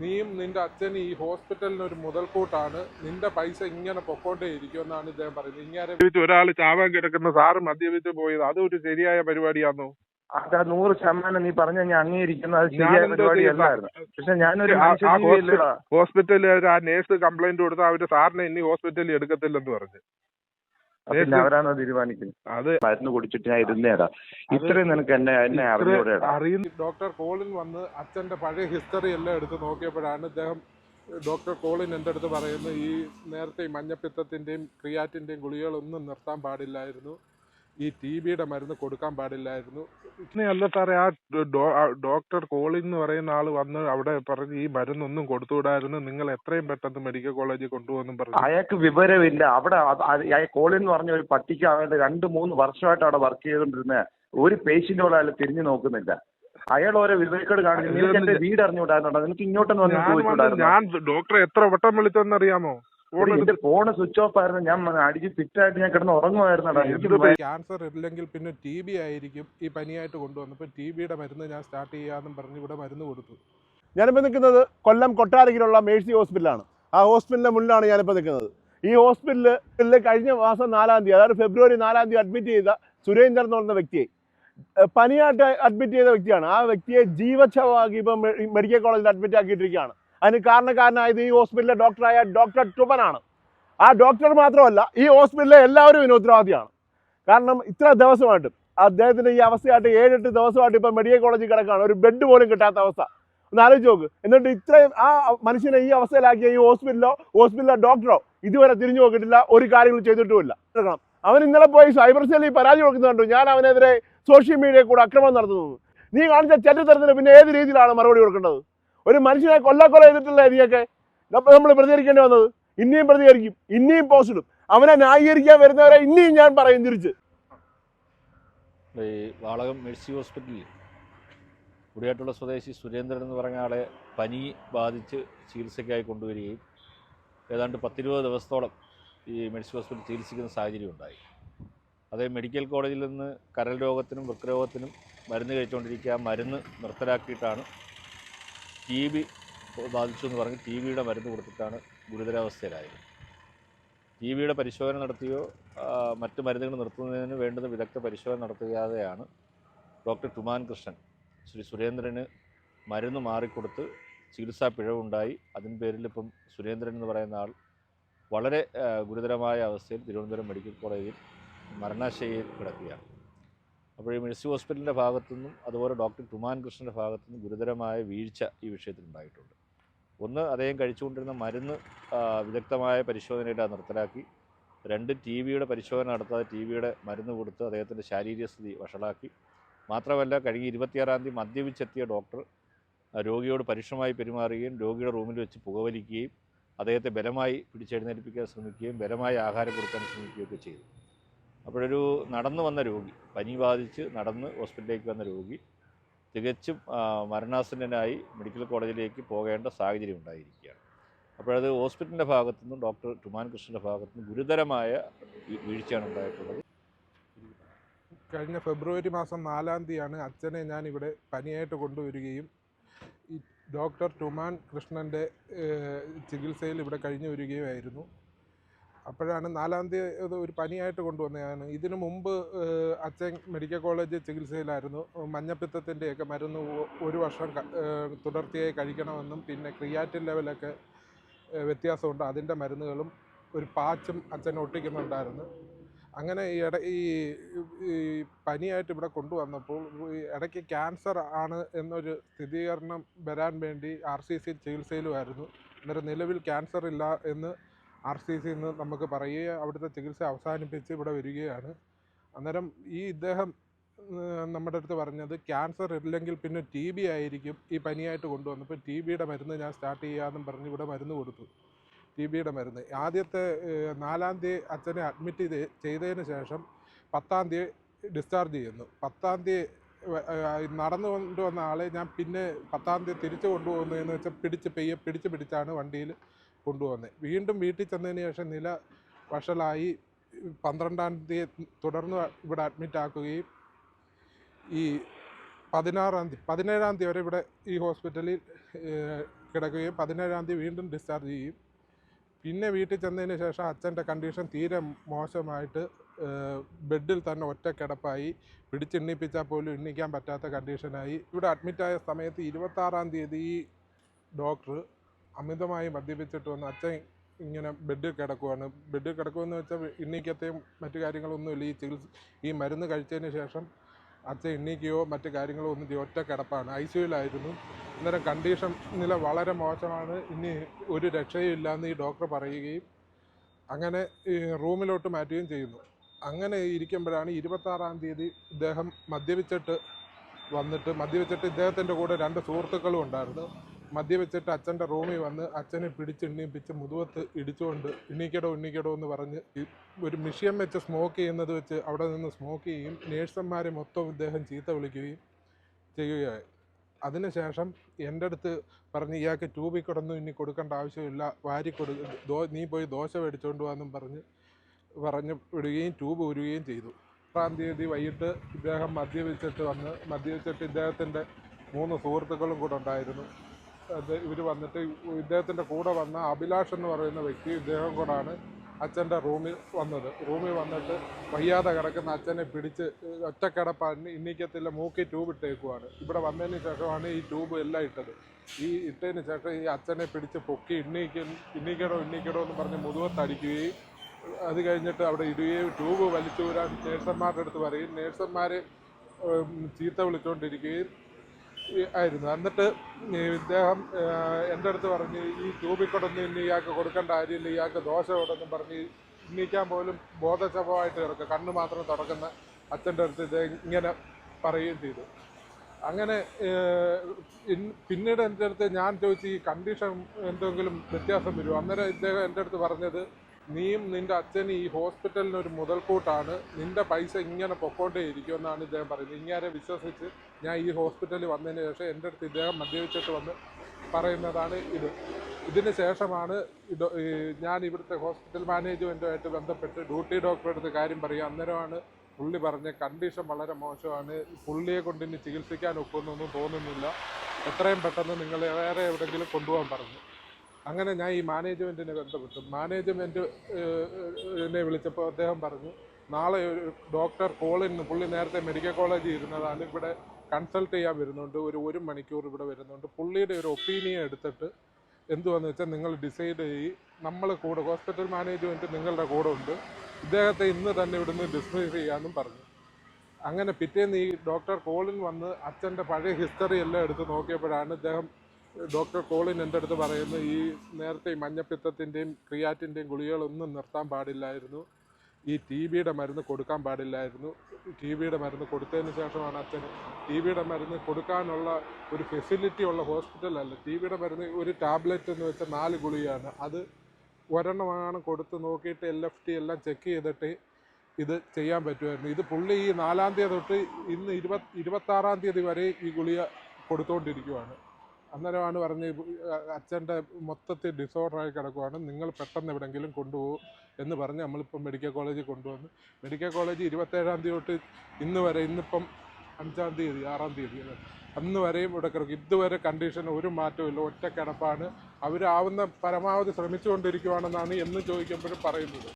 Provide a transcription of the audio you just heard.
നീയും നിന്റെ അച്ഛനും ഈ ഹോസ്പിറ്റലിന് ഒരു മുതൽക്കൂട്ടാണ്. നിന്റെ പൈസ ഇങ്ങനെ പൊക്കോണ്ടേ ഇരിക്കുമെന്നാണ് ഇദ്ദേഹം പറയുന്നത്. ഇങ്ങനെ ഒരാൾ ചാവാൻ കിടക്കുന്ന സാറ് മദ്യപിച്ച് പോയത് ഒരു ശരിയായ പരിപാടിയാണോ അത് ആ നൂറ് ശതമാനം നീ പറഞ്ഞ ഞാൻ അംഗീകരിക്കുന്നു. അത് ശരിയായ പരിപാടിയല്ലായിരുന്നു. പക്ഷെ ഞാനൊരു ഹോസ്പിറ്റലിൽ ആ നേഴ്സ് കംപ്ലൈന്റ് കൊടുത്ത അവർ സാറിനെ ഇനി ഹോസ്പിറ്റലിൽ എടുക്കത്തില്ലെന്ന് പറഞ്ഞു. പിന്നെ അവരാണോ തീരുമാനിക്കുന്നത്? അത് മരുന്ന് കുടിച്ചിട്ട് ഞാൻ ഇരുന്നേടാ ഇത്രയും നിനക്ക് എന്നെ എന്നെ അറിഞ്ഞൂടെടാ. അറിയുന്ന ഡോക്ടർ കോളിൻ വന്ന് അച്ഛന്റെ പഴയ ഹിസ്റ്ററി എല്ലാം എടുത്ത് നോക്കിയപ്പോഴാണ് അദ്ദേഹം ഡോക്ടർ കോളിൻ എന്റെ അടുത്ത് പറയുന്നത് ഈ നേരത്തെ ഈ മഞ്ഞപ്പിത്തത്തിന്റെയും ക്രിയാറ്റിന്റെയും ഗുളികകളൊന്നും നിർത്താൻ പാടില്ലായിരുന്നു. ഈ ടി ബിയുടെ മരുന്ന് കൊടുക്കാൻ പാടില്ലായിരുന്നു. അല്ല സാറേ ആ ഡോക്ടർ കോളി എന്ന് പറയുന്ന ആൾ വന്ന് അവിടെ പറഞ്ഞ് ഈ മരുന്നൊന്നും കൊടുത്തുവിടായിരുന്നു. നിങ്ങൾ എത്രയും പെട്ടെന്ന് മെഡിക്കൽ കോളേജിൽ കൊണ്ടുപോകുന്നു പറഞ്ഞു. അയാൾക്ക് വിവരമില്ല. അവിടെ കോളിൻ എന്ന് പറഞ്ഞ ഒരു പട്ടിക്ക് അവരുടെ രണ്ട് മൂന്ന് വർഷമായിട്ട് അവിടെ വർക്ക് ചെയ്തുകൊണ്ടിരുന്ന ഒരു പേഷ്യന്റോട് അയാൾ തിരിഞ്ഞു നോക്കുന്നില്ല. അയാൾ ഓരോ വിവരക്കേട് കാണിച്ചു നിനക്ക് എന്റെ വീട് അറിഞ്ഞുകൂടായിരുന്നോ? നിനക്ക് ഇങ്ങോട്ടൊന്നും വന്ന് ഞാൻ ഡോക്ടറെ എത്ര വട്ടം വിളിച്ചെന്നറിയാമോ എന്റെ ഫോണ് സ്വിച്ച് ഓഫ് ആയിരുന്നു. ഞാൻ അടിച്ച് ഫിറ്റായിട്ട് ഞാൻ കിടന്ന് ഉറങ്ങുമായിരുന്നു ക്യാൻസർ ഇല്ലെങ്കിൽ പിന്നെ ടി ബി ആയിരിക്കും ഈ പനിയായിട്ട് കൊണ്ടുവന്നപ്പോൾ ടി ബിയുടെ മരുന്ന് ഞാൻ സ്റ്റാർട്ട് ചെയ്യാന്നും പറഞ്ഞ് ഇവിടെ മരുന്ന് കൊടുത്തു. ഞാനിപ്പോൾ നിൽക്കുന്നത് കൊല്ലം കൊട്ടാരക്കിലുള്ള മേഴ്സി ഹോസ്പിറ്റലാണ്. ആ ഹോസ്പിറ്റലിന്റെ മുന്നിലാണ് ഞാനിപ്പോൾ നിൽക്കുന്നത്. ഈ ഹോസ്പിറ്റലിൽ കഴിഞ്ഞ മാസം നാലാം തീയതി അതായത് ഫെബ്രുവരി നാലാം തീയതി അഡ്മിറ്റ് ചെയ്ത സുരേന്ദ്രൻ എന്ന് പറയുന്ന വ്യക്തിയെ പനിയായിട്ട് അഡ്മിറ്റ് ചെയ്ത വ്യക്തിയാണ്. ആ വ്യക്തിയെ ജീവച്ഛവമാക്കി ഇപ്പം മെഡിക്കൽ കോളേജിൽ അഡ്മിറ്റ് ആക്കിയിട്ടിരിക്കുകയാണ്. അതിന് കാരണക്കാരനായത് ഈ ഹോസ്പിറ്റലിലെ ഡോക്ടറായ ഡോക്ടർ ടുബനാണ് ആ ഡോക്ടർ മാത്രമല്ല ഈ ഹോസ്പിറ്റലിലെ എല്ലാവരും ഇതിന് ഉത്തരവാദിയാണ് കാരണം ഇത്ര ദിവസമായിട്ട് അദ്ദേഹത്തിന്റെ ഈ അവസ്ഥയായിട്ട് ഏഴെട്ട് ദിവസമായിട്ട് ഇപ്പം മെഡിക്കൽ കോളേജിൽ കിടക്കുകയാണ്. ഒരു ബെഡ് പോലും കിട്ടാത്ത അവസ്ഥ. ഒന്ന് ആലോചിച്ച് നോക്ക്. എന്നിട്ട് ഇത്രയും ആ മനുഷ്യനെ ഈ അവസ്ഥയിലാക്കിയ ഈ ഹോസ്പിറ്റലോ ഹോസ്പിറ്റലിലെ ഡോക്ടറോ ഇതുവരെ തിരിഞ്ഞു നോക്കിയിട്ടില്ല ഒരു കാര്യങ്ങളും ചെയ്തിട്ടുമില്ല. എടുക്കണം അവൻ ഇന്നലെ പോയി സൈബർ സെല്ലിൽ പരാതി കൊടുക്കുന്നത് കണ്ടു. ഞാൻ അവനെതിരെ സോഷ്യൽ മീഡിയയിൽ കൂടെ അക്രമം നടത്തുന്നത് നീ കാണിച്ച ചരിത്രത്തിന് പിന്നെ ഏത് രീതിയിലാണ് മറുപടി കൊടുക്കേണ്ടത്? ഒരു മനുഷ്യനെ കൊല്ലക്കൊല ചെയ്തിട്ടില്ല നീയൊക്കെ നമ്മൾ പ്രതികരിക്കേണ്ടി വന്നത്. ഇനിയും പ്രതികരിക്കും. ഇനിയും പോസ്റ്റ് അവനെ ന്യായീകരിക്കാൻ വരുന്നവരെ ഇനിയും ഞാൻ പറയും തിരിച്ച്. വാളകം മെഴ്സി ഹോസ്പിറ്റലിൽ കുടിയാട്ടുള്ള സ്വദേശി സുരേന്ദ്രൻ എന്ന് പറഞ്ഞ ആളെ പനി ബാധിച്ച് ചികിത്സയ്ക്കായി കൊണ്ടുവരികയും ഏതാണ്ട് പത്തിരുപത് ദിവസത്തോളം ഈ മെഡിസിൻ ഹോസ്പിറ്റലിൽ ചികിത്സിക്കുന്ന സാഹചര്യം ഉണ്ടായി. അതേ മെഡിക്കൽ കോളേജിൽ നിന്ന് കരൽ രോഗത്തിനും വൃക്കരോഗത്തിനും മരുന്ന് കഴിച്ചുകൊണ്ടിരിക്കുക മരുന്ന് നിർത്തലാക്കിയിട്ടാണ് ടി ബി ബാധിച്ചു എന്ന് പറഞ്ഞ് ടി ബിയുടെ മരുന്ന് കൊടുത്തിട്ടാണ് ഗുരുതരാവസ്ഥയിലായത്. ടി ബിയുടെ പരിശോധന നടത്തിയോ മറ്റ് മരുന്നുകൾ നിർത്തുന്നതിന് വേണ്ടുന്ന വിദഗ്ധ പരിശോധന നടത്തുകയാതെയാണ് ഡോക്ടർ ടുമാൻ കൃഷ്ണൻ ശ്രീ സുരേന്ദ്രന് മരുന്ന് മാറിക്കൊടുത്ത് ചികിത്സാ പിഴവുണ്ടായി. അതിന് പേരിൽ ഇപ്പം സുരേന്ദ്രൻ എന്ന് പറയുന്ന ആൾ വളരെ ഗുരുതരമായ അവസ്ഥയിൽ തിരുവനന്തപുരം മെഡിക്കൽ കോളേജിൽ മരണശയ്യയിൽ കിടക്കുകയാണ്. അപ്പോൾ ഈ മെഴ്സി ഹോസ്പിറ്റലിന്റെ ഭാഗത്തുനിന്നും അതുപോലെ ഡോക്ടർ ടുമാൻ കൃഷ്ണന്റെ ഭാഗത്തുനിന്നും ഗുരുതരമായ വീഴ്ച ഈ വിഷയത്തിൽ ഉണ്ടായിട്ടുണ്ട്. ഒന്ന് അദ്ദേഹം കഴിച്ചുകൊണ്ടിരുന്ന മരുന്ന് വിദഗ്ധമായ പരിശോധനയിലാണ് നിർത്തലാക്കി. രണ്ട് ടി വിയുടെ പരിശോധന നടത്താതെ ടി വിയുടെ മരുന്ന് കൊടുത്ത് അദ്ദേഹത്തിന്റെ ശാരീരിക സ്ഥിതി വഷളാക്കി. മാത്രമല്ല കഴിഞ്ഞ ഇരുപത്തിയാറാം തീയതി മദ്യപിച്ചെത്തിയ ഡോക്ടർ രോഗിയോട് പരുഷമായി പെരുമാറുകയും രോഗിയുടെ റൂമിൽ വെച്ച് പുകവലിക്കുകയും അദ്ദേഹത്തെ ബലമായി പിടിച്ചെഴുന്നേൽപ്പിക്കാൻ ശ്രമിക്കുകയും ബലമായി ആഹാരം കൊടുക്കാൻ ശ്രമിക്കുകയൊക്കെ ചെയ്തു. അപ്പോഴൊരു നടന്നു വന്ന രോഗി പനി ബാധിച്ച് നടന്ന് ഹോസ്പിറ്റലിലേക്ക് വന്ന രോഗി തികച്ചും മരണാസന്നനായി മെഡിക്കൽ കോളേജിലേക്ക് പോകേണ്ട സാഹചര്യം ഉണ്ടായിരിക്കുകയാണ്. അപ്പോഴത് ഹോസ്പിറ്റലിന്റെ ഭാഗത്തു നിന്നും ഡോക്ടർ ടുമാൻ കൃഷ്ണന്റെ ഭാഗത്തു നിന്നും ഗുരുതരമായ വീഴ്ചയാണ് ഉണ്ടായിട്ടുള്ളത്. കഴിഞ്ഞ ഫെബ്രുവരി മാസം നാലാം തീയതിയാണ് അച്ഛനെ ഞാൻ ഇവിടെ പനിയായിട്ട് കൊണ്ടുവരികയും ഡോക്ടർ ടുമാൻ കൃഷ്ണന്റെ ചികിത്സയിൽ ഇവിടെ കഴിഞ്ഞു വരികയുമായിരുന്നു. അപ്പോഴാണ് നാലാം തീയതി ഒരു പനിയായിട്ട് കൊണ്ടുവന്നതാണ് ഇതിനു മുമ്പ് അച്ഛൻ മെഡിക്കൽ കോളേജ് ചികിത്സയിലായിരുന്നു. മഞ്ഞപ്പിത്തത്തിന്റെയൊക്കെ മരുന്ന് ഒരു വർഷം തുടർച്ചയായി കഴിക്കണമെന്നും പിന്നെ ക്രിയാറ്റിൻ ലെവലൊക്കെ വ്യത്യാസമുണ്ട്. അതിന്റെ മരുന്നുകളും ഒരു പാച്ചും അച്ഛൻ ഒട്ടിക്കുന്നുണ്ടായിരുന്നു. അങ്ങനെ ഈ ഇട ഈ പനിയായിട്ട് ഇവിടെ കൊണ്ടുവന്നപ്പോൾ ഇടയ്ക്ക് ക്യാൻസർ ആണ് എന്നൊരു സ്ഥിരീകരണം വരാൻ വേണ്ടി ആർ സി സി ചികിത്സയിലുമായിരുന്നു. അന്നേരം നിലവിൽ ക്യാൻസർ ഇല്ല എന്ന് ആർ സി നിന്ന് നമുക്ക് പറയുകയും അവിടുത്തെ ചികിത്സ അവസാനിപ്പിച്ച് ഇവിടെ വരികയാണ്. അന്നേരം ഈ ഇദ്ദേഹം നമ്മുടെ അടുത്ത് പറഞ്ഞത് ക്യാൻസർ ഇല്ലെങ്കിൽ പിന്നെ ടി ബി ആയിരിക്കും ഈ പനിയായിട്ട് കൊണ്ടുവന്നപ്പോൾ ടി ബിയുടെ മരുന്ന് ഞാൻ സ്റ്റാർട്ട് ചെയ്യാമെന്നും പറഞ്ഞ് ഇവിടെ മരുന്ന് കൊടുത്തു. ടി ബിയുടെ മരുന്ന്. ആദ്യത്തെ നാലാം തീയതി അച്ഛനെ അഡ്മിറ്റ് ചെയ്ത് ചെയ്തതിന് ശേഷം പത്താം തീയതി ഡിസ്ചാർജ് ചെയ്യുന്നു. പത്താം തീയതി നടന്നു കൊണ്ടുവന്ന ആളെ ഞാൻ പിന്നെ പത്താം തീയതി തിരിച്ചു കൊണ്ടുപോകുന്നതെന്ന് വെച്ചാൽ പിടിച്ച് പെയ്യെ പിടിച്ച് പിടിച്ചാണ് വണ്ടിയിൽ കൊണ്ടുവന്നത് വീണ്ടും വീട്ടിൽ ചെന്നതിന് ശേഷം നില വഷളായി പന്ത്രണ്ടാം തീയതി തുടർന്ന് ഇവിടെ അഡ്മിറ്റ് ആക്കുകയും ഈ പതിനാറാം തീയതി പതിനേഴാം തീയതി വരെ ഇവിടെ ഈ ഹോസ്പിറ്റലിൽ കിടക്കുകയും പതിനേഴാം തീയതി വീണ്ടും ഡിസ്ചാർജ് ചെയ്യും പിന്നെ വീട്ടിൽ ചെന്നതിന് ശേഷം അച്ഛന്റെ കണ്ടീഷൻ തീരെ മോശമായിട്ട് ബെഡിൽ തന്നെ ഒറ്റ കിടപ്പായി. പിടിച്ചെണ്ണിപ്പിച്ചാൽ പോലും എണ്ണിക്കാൻ പറ്റാത്ത കണ്ടീഷനായി ഇവിടെ അഡ്മിറ്റായ സമയത്ത് ഇരുപത്താറാം തീയതി ഡോക്ടർ അമിതമായി മദ്യപിച്ചിട്ട് വന്ന് അച്ഛൻ ഇങ്ങനെ ബെഡിൽ കിടക്കുവാണ്. ബെഡിൽ കിടക്കുമെന്ന് വെച്ചാൽ എണ്ണീക്കത്തെയും മറ്റു കാര്യങ്ങളൊന്നുമില്ല. ഈ ചികിത്സ ഈ മരുന്ന് കഴിച്ചതിന് ശേഷം അച്ഛൻ എണ്ണീക്കുകയോ മറ്റു കാര്യങ്ങളോ ഒന്നും ഒറ്റ കിടപ്പാണ്. ഐ സിയുലായിരുന്നു അന്നേരം കണ്ടീഷൻ നില വളരെ മോശമാണ്. ഇനി ഒരു രക്ഷയും ഇല്ലയെന്ന് ഈ ഡോക്ടർ പറയുകയും അങ്ങനെ റൂമിലോട്ട് മാറ്റുകയും ചെയ്യുന്നു. അങ്ങനെ ഇരിക്കുമ്പോഴാണ് ഇരുപത്താറാം തീയതി ഇദ്ദേഹം മദ്യപിച്ചിട്ട് വന്നിട്ട് മദ്യപിച്ചിട്ട് ഇദ്ദേഹത്തിന്റെ കൂടെ രണ്ട് സുഹൃത്തുക്കളും ഉണ്ടായിരുന്നു. മദ്യപിച്ചിട്ട് അച്ഛന്റെ റൂമിൽ വന്ന് അച്ഛനെ പിടിച്ച് എണ്ണീപ്പിച്ച് മുതുവത്ത് ഇടിച്ചുകൊണ്ട് എണ്ണീക്കടോ എണ്ണീക്കടോ എന്ന് പറഞ്ഞ് ഒരു മിഷ്യൻ വെച്ച് സ്മോക്ക് ചെയ്യുന്നത് വെച്ച് അവിടെ നിന്ന് സ്മോക്ക് ചെയ്യും നേഴ്സന്മാരെ മൊത്തം ഇദ്ദേഹം ചീത്ത വിളിക്കുകയും ചെയ്യുകയായി. അതിനുശേഷം എന്റെ അടുത്ത് പറഞ്ഞ് ഇയാൾക്ക് ട്യൂബിൽ കിടന്നും ഇനി കൊടുക്കേണ്ട ആവശ്യമില്ല വാരി കൊടു ദോ നീ പോയി ദോശ മേടിച്ചുകൊണ്ട് വന്നും പറഞ്ഞ് പറഞ്ഞ് വിടുകയും ട്യൂബ് ഊരുകയും ചെയ്തു. പത്താം തീയതി വൈകിട്ട് ഇദ്ദേഹം മദ്യപിച്ചിട്ട് വന്ന് മദ്യപിച്ചിട്ട് ഇദ്ദേഹത്തിന്റെ മൂന്ന് സുഹൃത്തുക്കളും കൂടെ ഉണ്ടായിരുന്നു. ഇവർ വന്നിട്ട് ഇദ്ദേഹത്തിന്റെ കൂടെ വന്ന അഭിലാഷ് എന്ന് പറയുന്ന വ്യക്തി ഇദ്ദേഹം കൂടാണ് അച്ഛന്റെ റൂമിൽ വന്നത്. റൂമിൽ വന്നിട്ട് വയ്യാതെ കിടക്കുന്ന അച്ഛനെ പിടിച്ച് ഒറ്റക്കിടപ്പാണ് ഇന്നിക്കത്തില്ല മൂക്കി ട്യൂബ് ഇട്ടേക്കുവാണ്. ഇവിടെ വന്നതിന് ശേഷമാണ് ഈ ട്യൂബ് എല്ലാം ഇട്ടത്. ഈ ഇട്ടതിന് ശേഷം ഈ അച്ഛനെ പിടിച്ച് പൊക്കി ഇണ്ണിക്ക ഇണ്ണിക്കടോ ഇണ്ണിക്കടോ എന്ന് പറഞ്ഞ് മുതുവത്തടിക്കുകയും അത് കഴിഞ്ഞിട്ട് അവിടെ ഇടുകയും ട്യൂബ് വലിച്ചു വരാൻ നേഴ്സന്മാരുടെ അടുത്ത് പറയും. നേഴ്സന്മാർ ചീത്ത വിളിച്ചുകൊണ്ടിരിക്കുകയും ആയിരുന്നു. എന്നിട്ട് ഇദ്ദേഹം എന്റെ അടുത്ത് പറഞ്ഞ് ഈ ട്യൂബിൽ കൊണ്ടൊന്നും ഇനി ഇയാൾക്ക് കൊടുക്കേണ്ട കാര്യമില്ല ഇയാൾക്ക് ദോശ കൊണ്ടൊന്നും പറഞ്ഞ് ഇന്നിക്കാൻ പോലും ബോധശവമായിട്ട് കിടക്കുക. കണ്ണ് മാത്രം തുറക്കുന്ന അച്ഛന്റെ അടുത്ത് ഇദ്ദേഹം ഇങ്ങനെ പറയുകയും ചെയ്തു. അങ്ങനെ പിന്നീട് എന്റെ അടുത്ത് ഞാൻ ചോദിച്ചു ഈ കണ്ടീഷൻ എന്തെങ്കിലും വ്യത്യാസം വരുമോ? അന്നേരം ഇദ്ദേഹം എന്റെ അടുത്ത് പറഞ്ഞത് നീയും നിന്റെ അച്ഛനും ഈ ഹോസ്പിറ്റലിന് ഒരു മുതൽക്കൂട്ടാണ്. നിന്റെ പൈസ ഇങ്ങനെ പൊക്കോണ്ടേ ഇരിക്കുമെന്നാണ് ഇദ്ദേഹം പറയുന്നത്. ഇങ്ങനെ വിശ്വസിച്ച് ഞാൻ ഈ ഹോസ്പിറ്റലിൽ വന്നതിന് ശേഷം എന്റെ അടുത്ത് ഇദ്ദേഹം മദ്യപിച്ചിട്ട് വന്ന് പറയുന്നതാണ് ഇത്. ഇതിന് ശേഷമാണ് ഞാൻ ഇവിടുത്തെ ഹോസ്പിറ്റൽ മാനേജ്മെന്റുമായിട്ട് ബന്ധപ്പെട്ട് ഡ്യൂട്ടി ഡോക്ടറെ അടുത്ത് കാര്യം പറയുക അന്നേരമാണ് പുള്ളി പറഞ്ഞ കണ്ടീഷൻ വളരെ മോശമാണ്. പുള്ളിയെ കൊണ്ട് ചികിത്സിക്കാൻ ഒക്കുന്നൊന്നും തോന്നുന്നില്ല. എത്രയും പെട്ടെന്ന് നിങ്ങൾ വേറെ എവിടെയെങ്കിലും കൊണ്ടുപോകാൻ പറഞ്ഞു. അങ്ങനെ ഞാൻ ഈ മാനേജ്മെന്റിനെ ബന്ധപ്പെട്ടു. മാനേജ്മെന്റ് എന്നെ വിളിച്ചപ്പോൾ അദ്ദേഹം പറഞ്ഞു നാളെ ഒരു ഡോക്ടർ കോളിന് പുള്ളി നേരത്തെ മെഡിക്കൽ കോളേജിൽ ഇരുന്നതാണ്. ഇവിടെ കൺസൾട്ട് ചെയ്യാൻ വരുന്നുണ്ട്. ഒരു ഒരു മണിക്കൂർ ഇവിടെ വരുന്നുണ്ട്. പുള്ളിയുടെ ഒരു ഒപ്പീനിയൻ എടുത്തിട്ട് എന്തുവാന്ന് വെച്ചാൽ നിങ്ങൾ ഡിസൈഡ് ചെയ്യ്. നമ്മൾ കൂടെ ഹോസ്പിറ്റൽ മാനേജ്മെന്റ് നിങ്ങളുടെ കൂടെ ഉണ്ട്. ഇദ്ദേഹത്തെ ഇന്ന് തന്നെ ഇവിടുന്ന് ഡിസ്മിസ് ചെയ്യാമെന്നും പറഞ്ഞു. അങ്ങനെ പിറ്റേന്ന് ഈ ഡോക്ടർ കോളിൻ വന്ന് അച്ഛന്റെ പഴയ ഹിസ്റ്ററി എല്ലാം എടുത്ത് നോക്കിയപ്പോഴാണ് ഇദ്ദേഹം ഡോക്ടർ കോളിൻ എന്റെ അടുത്ത് പറയുന്നു? ഈ നേരത്തെ മഞ്ഞപ്പിത്തത്തിന്റെയും ക്രിയാറ്റിന്റെയും ഗുളികകളൊന്നും നിർത്താൻ പാടില്ലായിരുന്നു. ഈ ടി ബിയുടെ മരുന്ന് കൊടുക്കാൻ പാടില്ലായിരുന്നു. ടി ബിയുടെ മരുന്ന് കൊടുത്തതിന് ശേഷമാണ് അച്ഛന് ടി ബിയുടെ മരുന്ന് കൊടുക്കാനുള്ള ഒരു ഫെസിലിറ്റി ഉള്ള ഹോസ്പിറ്റലല്ല ടി ബിയുടെ മരുന്ന് ഒരു ടാബ്ലറ്റ് എന്ന് വെച്ചാൽ നാല് ഗുളിയാണ് അത് ഒരെണ്ണമാണ് കൊടുത്ത് നോക്കിയിട്ട് എൽ എഫ് ടി എല്ലാം ചെക്ക് ചെയ്തിട്ട് ഇത് ചെയ്യാൻ പറ്റുമായിരുന്നു. ഇത് പുള്ളി ഈ നാലാം തീയതി തൊട്ട് ഇന്ന് ഇരുപത് ഇരുപത്താറാം തീയതി വരെ ഈ ഗുളിക കൊടുത്തുകൊണ്ടിരിക്കുവാണ് അന്നേരമാണ് പറഞ്ഞ് അച്ഛന്റെ മൊത്തത്തിൽ ഡിസോർഡറായി കിടക്കുവാണ്. നിങ്ങൾ പെട്ടെന്ന് എവിടെയെങ്കിലും കൊണ്ടുപോകും എന്ന് പറഞ്ഞ് നമ്മളിപ്പം മെഡിക്കൽ കോളേജിൽ കൊണ്ടുവന്നു. മെഡിക്കൽ കോളേജ് ഇരുപത്തേഴാം തീയതി തൊട്ട് ഇന്ന് വരെ ഇന്നിപ്പം അഞ്ചാം തീയതി ആറാം തീയതി? അന്ന് വരെയും ഇവിടെ കിടക്കും. ഇതുവരെ കണ്ടീഷൻ ഒരു മാറ്റവും ഇല്ല. ഒറ്റ കിടപ്പാണ്. അവരാവുന്ന പരമാവധി ശ്രമിച്ചുകൊണ്ടിരിക്കുവാണെന്നാണ് എന്ന് ചോദിക്കുമ്പോഴും പറയുന്നത്.